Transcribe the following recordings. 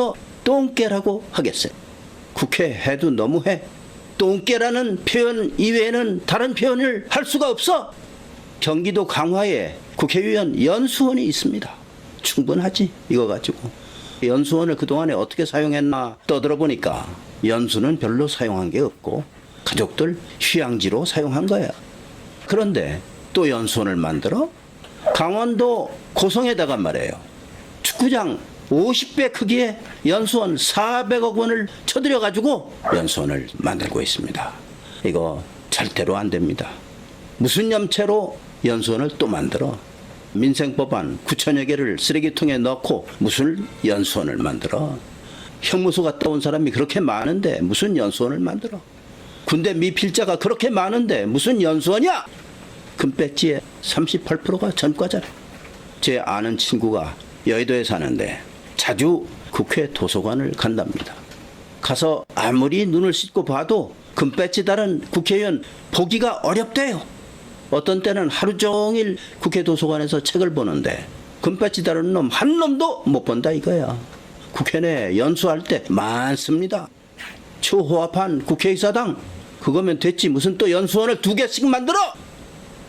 더 똥개라고 하겠어요. 국회 해도 너무해. 똥개라는 표현 이외에는 다른 표현을 할 수가 없어. 경기도 강화에 국회의원 연수원이 있습니다. 충분하지 이거 가지고 연수원을 그동안에 어떻게 사용했나 떠들어보니까 연수는 별로 사용한 게 없고 가족들 휴양지로 사용한 거야. 그런데 또 연수원을 만들어 강원도 고성에다가 말이에요. 축구장 50배 크기의 연수원 400억 원을 쳐들여 가지고 연수원을 만들고 있습니다. 이거 절대로 안 됩니다. 무슨 염체로 연수원을 또 만들어? 민생법안 9천여 개를 쓰레기통에 넣고 무슨 연수원을 만들어? 형무소 갔다 온 사람이 그렇게 많은데 무슨 연수원을 만들어? 군대 미필자가 그렇게 많은데 무슨 연수원이야? 금배지의 38%가 전과자래. 제 아는 친구가 여의도에 사는데 자주 국회 도서관을 간답니다. 가서 아무리 눈을 씻고 봐도 금배지 다른 국회의원 보기가 어렵대요. 어떤 때는 하루 종일 국회 도서관에서 책을 보는데 금배지 다른 놈 한 놈도 못 본다 이거야. 국회 내 연수할 때 많습니다. 초호합한 국회의사당 그거면 됐지 무슨 또 연수원을 두 개씩 만들어?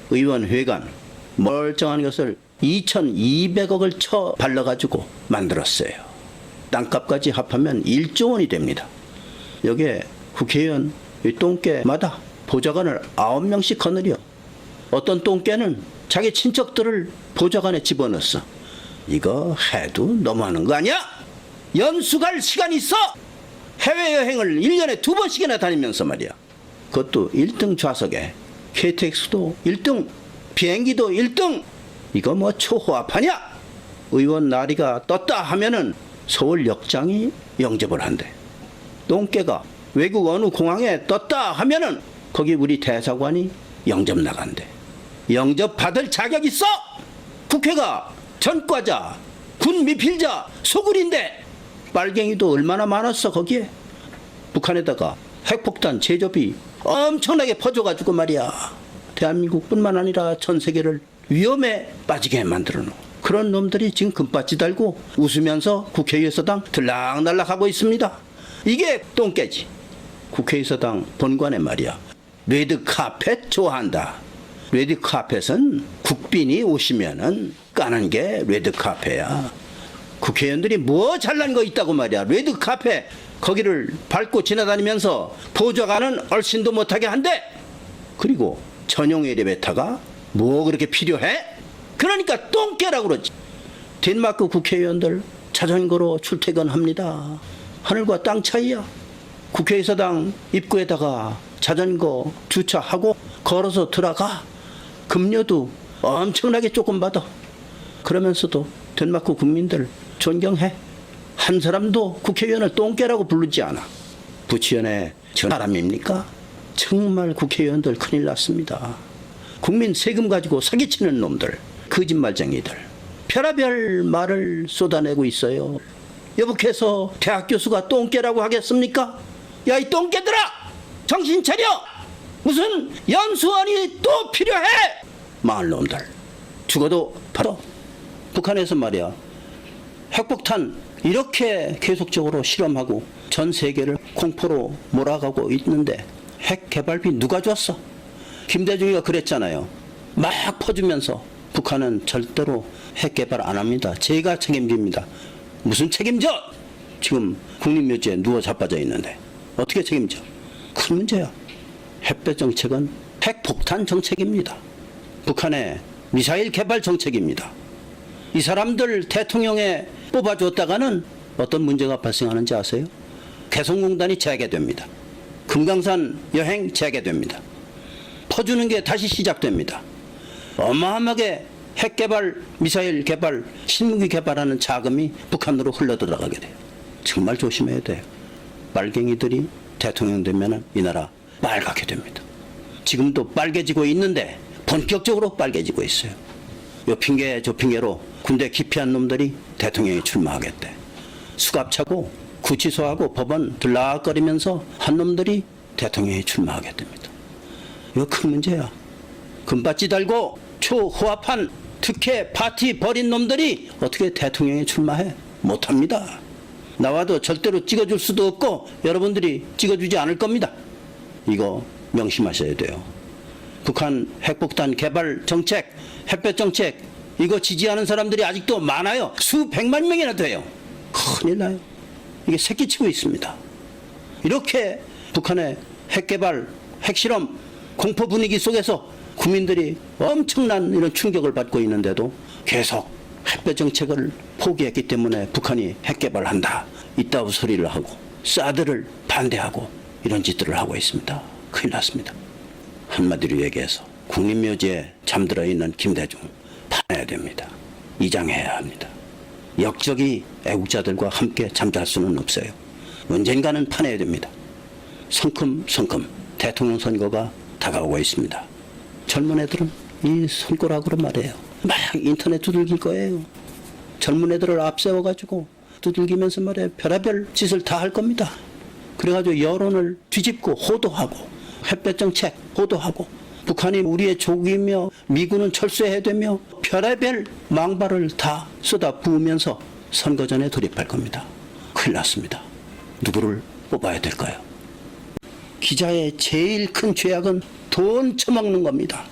의원 회관 멀쩡한 것을 2,200억을 쳐 발라가지고 만들었어요. 땅값까지 합하면 1조 원이 됩니다. 여기에 국회의원 이 똥개마다 보좌관을 9명씩 거느려. 어떤 똥개는 자기 친척들을 보좌관에 집어넣었어. 이거 해도 너무하는 거 아니야? 연수 갈 시간 있어! 해외여행을 1년에 두 번씩이나 다니면서 말이야. 그것도 1등 좌석에 KTX도 1등, 비행기도 1등. 이거 뭐 초호합하냐? 의원 나리가 떴다 하면은 서울 역장이 영접을 한대. 똥개가 외국 어느 공항에 떴다 하면은 거기 우리 대사관이 영접 나간대. 영접 받을 자격 있어? 국회가 전과자, 군 미필자, 소굴인데 빨갱이도 얼마나 많았어 거기에. 북한에다가 핵폭탄 제조비 엄청나게 퍼져가지고 말이야. 대한민국뿐만 아니라 전 세계를 위험에 빠지게 만들어 놓은 그런 놈들이 지금 금바지 달고 웃으면서 국회의사당 들락날락하고 있습니다. 이게 똥개지. 국회의사당 본관에 말이야. 레드 카펫 좋아한다. 레드 카펫은 국빈이 오시면은 까는 게 레드 카펫야. 국회의원들이 뭐 잘난 거 있다고 말이야. 레드 카페 거기를 밟고 지나다니면서 보좌관은 얼씬도 못하게 한대. 그리고 전용 엘리베이터가 뭐 그렇게 필요해? 그러니까 똥개라고 그러지. 덴마크 국회의원들 자전거로 출퇴근합니다. 하늘과 땅 차이야. 국회의사당 입구에다가 자전거 주차하고 걸어서 들어가. 급료도 엄청나게 조금 받아. 그러면서도 덴마크 국민들 존경해. 한 사람도 국회의원을 똥개라고 부르지 않아. 부치연의 저 사람입니까? 정말 국회의원들 큰일 났습니다. 국민 세금 가지고 사기치는 놈들, 거짓말쟁이들, 별의별 말을 쏟아내고 있어요. 여보께서 대학 교수가 똥개라고 하겠습니까? 야 이 똥개들아, 정신 차려! 무슨 연수원이 또 필요해? 마을 놈들 죽어도 바로 북한에서 말이야 핵폭탄 이렇게 계속적으로 실험하고 전 세계를 공포로 몰아가고 있는데 핵 개발비 누가 줬어? 김대중이가 그랬잖아요. 막 퍼주면서 북한은 절대로 핵 개발 안 합니다. 제가 책임집니다. 무슨 책임져? 지금 국립묘지에 누워 자빠져 있는데 어떻게 책임져? 큰 문제야. 햇볕 정책은 핵폭탄 정책입니다. 북한의 미사일 개발 정책입니다. 이 사람들 대통령에 뽑아줬다가는 어떤 문제가 발생하는지 아세요? 개성공단이 재개됩니다. 금강산 여행 재개됩니다. 퍼주는 게 다시 시작됩니다. 어마어마하게 핵 개발, 미사일 개발, 신무기 개발하는 자금이 북한으로 흘러들어가게 돼요. 정말 조심해야 돼요. 빨갱이들이 대통령 되면 이 나라 빨갛게 됩니다. 지금도 빨개지고 있는데 본격적으로 빨개지고 있어요. 요 핑계 저 핑계로 군대 기피한 놈들이 대통령에 출마하겠대. 수갑차고 구치소하고 법원 들락거리면서 한 놈들이 대통령에 출마하게 됩니다. 이거 큰 문제야. 금바지 달고 초호합한 특혜 파티 벌인 놈들이 어떻게 대통령에 출마해? 못합니다. 나와도 절대로 찍어줄 수도 없고 여러분들이 찍어주지 않을 겁니다. 이거 명심하셔야 돼요. 북한 핵폭탄 개발 정책, 햇볕 정책 이거 지지하는 사람들이 아직도 많아요. 수백만 명이나 돼요. 큰일 나요. 이게 새끼치고 있습니다. 이렇게 북한의 핵개발, 핵실험, 공포 분위기 속에서 국민들이 엄청난 이런 충격을 받고 있는데도 계속 햇볕 정책을 포기했기 때문에 북한이 핵개발한다. 이따위 소리를 하고 사드를 반대하고 이런 짓들을 하고 있습니다. 큰일 났습니다. 한마디로 얘기해서 국립묘지에 잠들어 있는 김대중 파내야 됩니다. 이장해야 합니다. 역적이 애국자들과 함께 잠잘 수는 없어요. 언젠가는 파내야 됩니다. 성큼성큼 대통령 선거가 다가오고 있습니다. 젊은 애들은 이 손가락으로 말해요. 막 인터넷 두들길 거예요. 젊은 애들을 앞세워가지고 두들기면서 말해 별의별 짓을 다 할 겁니다. 그래가지고 여론을 뒤집고 호도하고 햇볕 정책 호도하고 북한이 우리의 조국이며 미군은 철수해야 되며 별의별 망발을 다 쏟아 부으면서 선거전에 돌입할 겁니다. 큰일 났습니다. 누구를 뽑아야 될까요? 기자의 제일 큰 죄악은 돈 처먹는 겁니다.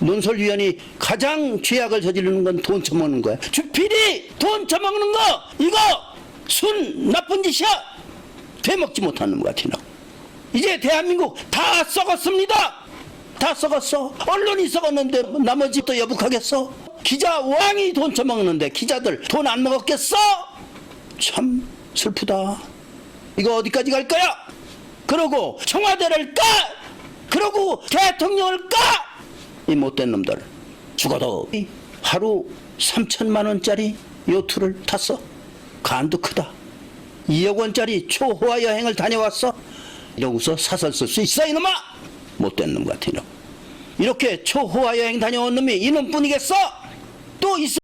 논설위원이 가장 죄악을 저지르는 건 돈 처먹는 거야. 주필이 돈 처먹는 거 이거 순 나쁜 짓이야. 되먹지 못하는 것 같아. 이제 대한민국 다 썩었습니다. 다 썩었어. 언론이 썩었는데 나머지 또 여북하겠어? 기자 왕이 돈 처먹는데 기자들 돈 안 먹었겠어? 참 슬프다. 이거 어디까지 갈 거야? 그러고 청와대를 까! 그러고 대통령을 까! 이 못된 놈들 죽어도 하루 3천만 원짜리 요트를 탔어. 간도 크다. 2억 원짜리 초호화 여행을 다녀왔어. 이러고서 사설 쓸 수 있어 이놈아! 못된 놈 같은 놈. 이렇게 초호화 여행 다녀온 놈이 이놈뿐이겠어? 또 있어?